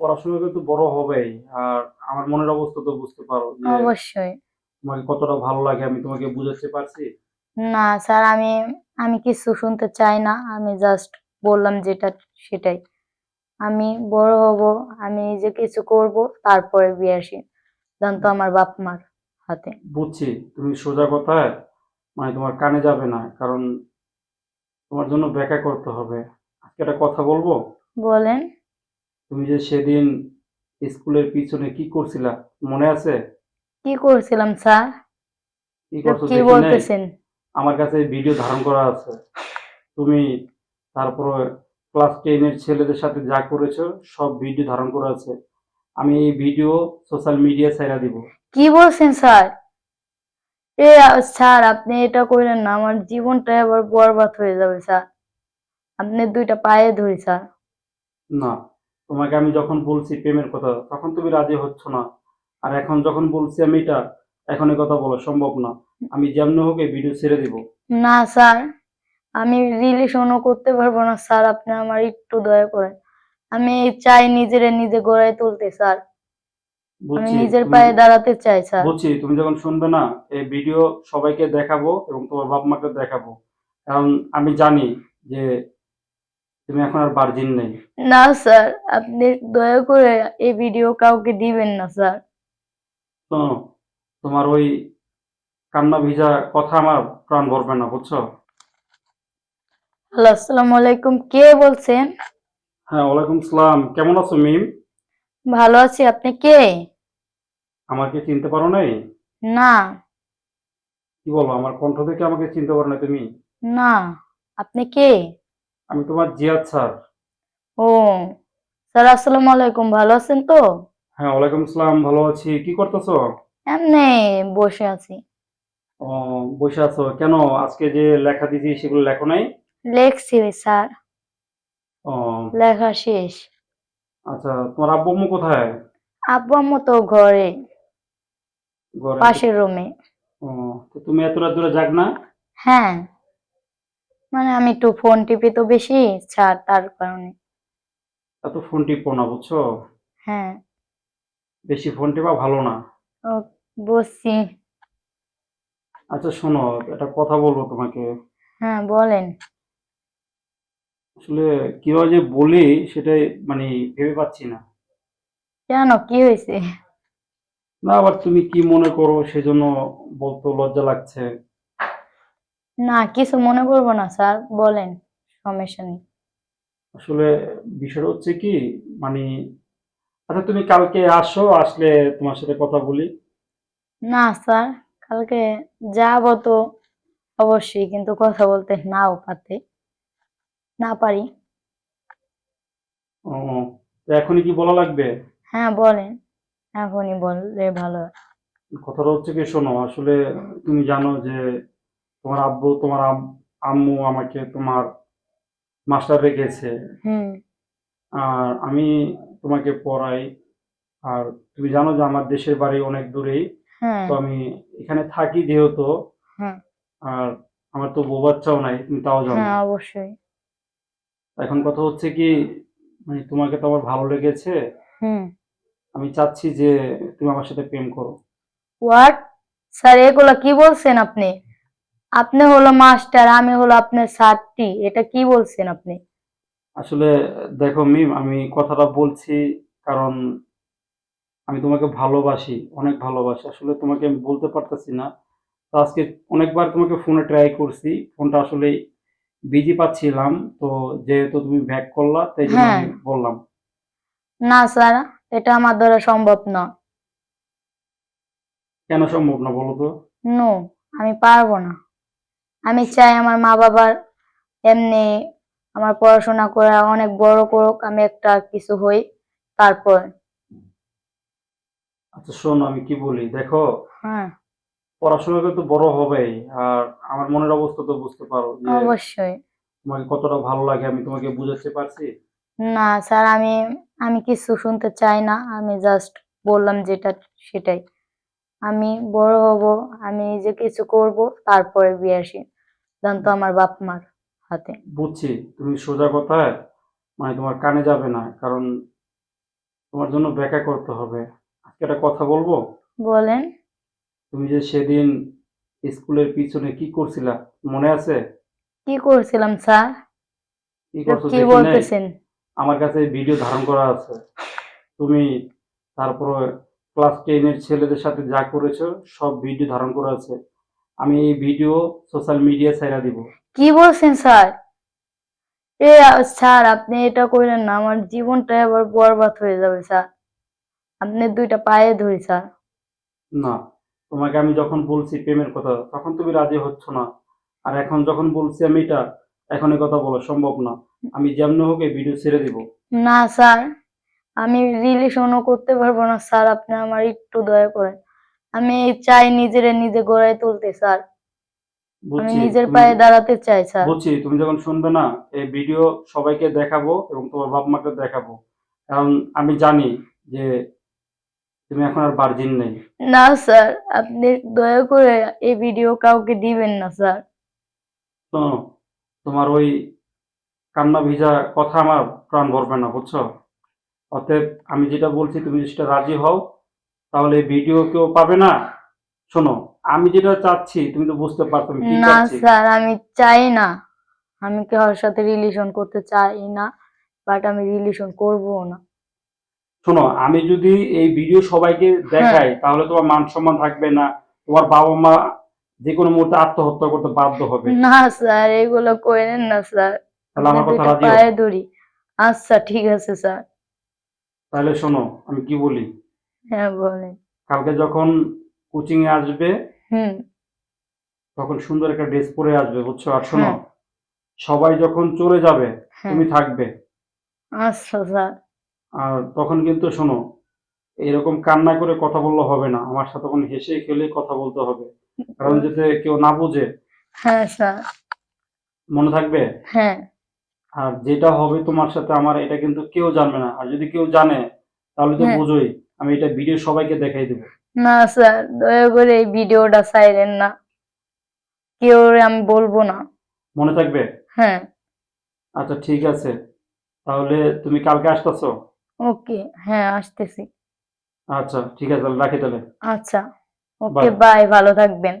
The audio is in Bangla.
পড়াশোনা কিন্তু বড় হবেই আর আমার মনের অবস্থা তো বুঝতে পারো যে অবশ্যই। তোমাকে কতটা ভালো লাগে আমি তোমাকে বুঝাতে পারছি? না স্যার আমি আমি কিছু শুনতে চাই না আমি জাস্ট বললাম যেটা সেটাই। আমি বড় হব আমি নিজে কিছু করব তারপরে বিয়ে সিদ্ধান্ত আমার বাপ মার হাতে। বুঝছি তুমি সোজা কথায় মানে তোমার কানে যাবে না কারণ তোমার জন্য ব্যাখ্যা করতে হবে। আজকে একটা কথা বলব? বলেন। তুমি যে সেদিন স্কুলের পিছনে কি করছিলা মনে আছে? কি করছিলাম স্যার? কি করছ কি বলতেছেন? আমার কাছে ভিডিও ধারণ করা আছে। তুমি তারপরে ক্লাস টেনের ছেলেদের সাথে যা করেছ সব ভিডিও ধারণ করা আছে। আমি এই ভিডিও সোশ্যাল মিডিয়া ছাইরা দিব। কি বলছেন স্যার? এ স্যার আপনি এটা কইলেন না আমার জীবনটা এবার বরবাদ হয়ে যাবে স্যার। আপনি দুইটা পায়ে ধরি স্যার। না তোমাকে আমি যখন বলছি প্রেমের কথা তখন তুমি রাজি হচ্ছ না। আর এখন যখন বলছি আমি এটা এখন কথা বলা সম্ভব না। আমি যেমন হোক এই ভিডিও ছেড়ে দিব। না স্যার। আমি রিলেশনও করতে পারব না স্যার। আপনি আমার একটু দয়া করেন। আমি চাই নিজের নিজে গড়াই তুলতে স্যার। আমি নিজের পায়ে দাঁড়াতে চাই স্যার। বুঝছি তুমি যখন শুনবে না এই ভিডিও সবাইকে দেখাবো এবং তোমার বাপ মাকে দেখাবো। কারণ আমি জানি যে তুমি এখন আর ভার্জিন নেই। না স্যার আপনি দয়া করে এই ভিডিও কাউকে দিবেন না স্যার। শোনো তোমার ওই কান্না ভিজা কথা আমার প্রাণ ভরবে না বুঝছ? হ্যালো আসসালামু আলাইকুম। কে বলছেন? হ্যাঁ ওয়ালাইকুম সালাম। কেমন আছো মিম? ভালো আছি। আপনি কে? আমাকে চিনতে পারো নাই? না। কি বলো আমার কণ্ঠ থেকে আমাকে চিনতে পারো না তুমি? না। আপনি কে? আমি তোমার জিয়াদ স্যার। ও স্যার আসসালামু আলাইকুম। ভালো আছেন তো? হ্যাঁ ওয়ালাইকুম সালাম ভালো আছি। কি করতেছো? এমনি বসে আছি। ও বসে আছো। কেন? আজকে যে লেখা দিয়েছি সেগুলো লেখো নাই? লেখছি স্যার। ও। লেখা শেষ। আচ্ছা তোমার আব্বু আম্মু কোথায়? আব্বু আম্মু তো ঘরে। ঘরে। পাশের রুমে। ও তো তুমি এত রাত ধরে জাগ না? হ্যাঁ। মানে আমি একটু ফোন টিপি তো বেশি স্যার তার কারণে। এত ফোন টিপো না বুঝছ? হ্যাঁ। বেশি ফোন টিপা ভালো না। ও বসছি। আচ্ছা শোনো একটা কথা বলব তোমাকে। হ্যাঁ বলেন। আসলে কীভাবে যে বলি সেটাই মানে ভেবে পাচ্ছি না। কেন? কি হয়েছে? না আবার তুমি কি মনে করো সেজন্য বলতে লজ্জা লাগছে। না কিছু মনে করব না স্যার। বলেন সমস্যা নেই। আসলে বিষয়টা হচ্ছে কি মানে আচ্ছা তুমি কালকে আসো আসলে তোমার সাথে কথা বলি। না স্যার কালকে যাব তো অবশ্যই কিন্তু কথা বলতে নাও পারতে। না পারি। ও তো এখনই কি বলা লাগবে? হ্যাঁ বলেন। এখনই বললে ভালো কথাটা হচ্ছে কি শোনো আসলে তুমি জানো যে তোমার আব্বু তোমার আম্মু আমাকে তোমার মাস্টার রেখেছে আর আমি তোমাকে পড়াই। আর তুমি জানো যে আমার দেশের বাড়ি অনেক দূরেই। হ্যাঁ। তো আমি এখানে থাকি যেহেতু। হ্যাঁ। আর আমার তো বউ বাচ্চাও নাই তুমি তাও জানো। হ্যাঁ অবশ্যই। এখন কথা হচ্ছে কি মানে তোমাকে তো আমার ভালো লেগেছে। হুম। আমি চাচ্ছি যে তুমি আমার সাথে প্রেম করো। হোয়াট স্যার এগুলো কি বলছেন আপনি? আপনি হলো মাস্টার আমি হলো আপনার ছাত্রী এটা কি বলছেন আপনি? আসলে দেখো মিম আমি কথাটা বলছি কারণ আমি তোমাকে ভালোবাসি অনেক ভালোবাসি। আসলে তোমাকে আমি বলতে পারতেছি না। তো আজকে অনেকবার তোমাকে ফোনে ট্রাই করছি ফোনটা আসলে বিজি পাচ্ছিলাম তো যেহেতু তুমি ব্যাক করলা তাই জন্য হ্যাঁ। আমি বললাম। না স্যার এটা আমার দ্বারা সম্ভব না। কেন সম্ভব না বলো তো? নো আমি পারব না। আমি চাই আমার মা বাবার এমনি আমার পড়াশোনা করা অনেক বড় করুক আমি একটা কিছু হই তারপর। আচ্ছা শোনো আমি কি বলি? দেখো হ্যাঁ। পড়াশোনা তো বড় হবেই আর আমার মনের অবস্থা তো বুঝতে পারো যে অবশ্যই। তোমাকে কতটা ভালো লাগে আমি তোমাকে বুঝাতে পারছি? না স্যার আমি আমি কিছু শুনতে চাই না আমি জাস্ট বললাম যেটা সেটাই। আমি বড় হব আমি নিজে কিছু করব তারপরে বিয়ে আসি। সিদ্ধান্ত আমার বাপ মার হাতে। বুঝছি তুমি সোজা কথায় মানে তোমার কানে যাবে না কারণ তোমার জন্য ব্যাখ্যা করতে হবে। আজকে একটা কথা বলব? বলেন। তুমি যে সেদিন স্কুলের পিছনে কি করছিলা মনে আছে? কি করছিলাম স্যার? কি করছ কি বলতেছেন? আমার কাছে ভিডিও ধারণ করা আছে। তুমি তারপরে ক্লাস টেনের ছেলেদের সাথে যা করেছ সব ভিডিও ধারণ করা আছে। আমি এই ভিডিও সোশ্যাল মিডিয়া ছাইরা দিব। কি বলছেন স্যার? এ স্যার আপনি এটা কইলেন না আমার জীবনটা এবার বরবাদ হয়ে যাবে স্যার। আপনি দুইটা পায়ে ধরি স্যার। না তোমাকে আমি যখন বলছি প্রেমের কথা তখন তুমি রাজি হচ্ছ না। আর এখন যখন বলছি আমি এটা এখন কথা বলা সম্ভব না। আমি যেমন হোক এই ভিডিও ছেড়ে দিব। না স্যার। আমি রিলেশনও করতে পারব না স্যার। আপনি আমার একটু দয়া করেন। আমি চাই নিজেরে নিজে গড়ায় তুলতে স্যার। আমি নিজের পায়ে দাঁড়াতে চাই স্যার। বুঝছি তুমি যখন শুনবে না এই ভিডিও সবাইকে দেখাবো এবং তোমার বাপ মাকে দেখাবো। কারণ আমি জানি যে তুমি এখন আর ভার্জিন নেই। না স্যার। আপনি দয়া করে এই ভিডিও কাউকে দিবেন না স্যার। শোনো তোমার ওই কান্না ভিজা কথা আমার প্রাণ ভরবে না বুঝছ? অতএব আমি যেটা বলছি তুমি সেটা রাজি হও তাহলে ভিডিও কেউ পাবে না? শোনো আমি যেটা চাচ্ছি তুমি তো বুঝতে পারছ আমি কি না চাচ্ছি। স্যার আমি চাই না। আমি কারোর সাথে রিলেশন করতে চাই না বাট আমি রিলেশন করব না। শোনো আমি যদি এই ভিডিও সবাইকে দেখাই তাহলে তোমার মান সম্মান থাকবে না তোমার বাবা মা যে কোনো মুহূর্তে আত্মহত্যা করতে বাধ্য হবে। না স্যার এগুলো করেন না স্যার। তাহলে আমার কথা রাজি হও। পায়ে ধরি। আচ্ছা ঠিক আছে স্যার। তাহলে শোনো আমি কি বলি? হ্যাঁ বলেন। কালকে যখন কোচিং এ আসবে হুম। তখন সুন্দর একটা ড্রেস পরে আসবে বুঝছ? আর শোনো হ্যাঁ। সবাই যখন চলে যাবে হ্যাঁ। তুমি থাকবে। আচ্ছা স্যার। আর তখন কিন্তু শোনো এরকম কান্না করে কথা বললে হবে না। আমার সাথে তখন হেসে খেলে কথা বলতে হবে। কারণ যাতে কেউ না বুঝে। হ্যাঁ স্যার। মনে থাকবে? হ্যাঁ। আর যেটা হবে তোমার সাথে আমার এটা কিন্তু কেউ জানবে না। আর যদি কেউ জানে তাহলে তো হ্যাঁ। বোঝোই। আমি এটা ভিডিও সবাইকে দেখাই দেবো। না স্যার দয়া করে এই ভিডিওটা সাইলেন না। কেউ আমি বলব না। মনে থাকবে? হ্যাঁ। আচ্ছা ঠিক আছে। তাহলে তুমি কালকে আসতেছো? ওকে হ্যাঁ আসতেছি। আচ্ছা ঠিক আছে তাহলে রাখি তাহলে। আচ্ছা। ওকে বাই ভালো থাকবেন।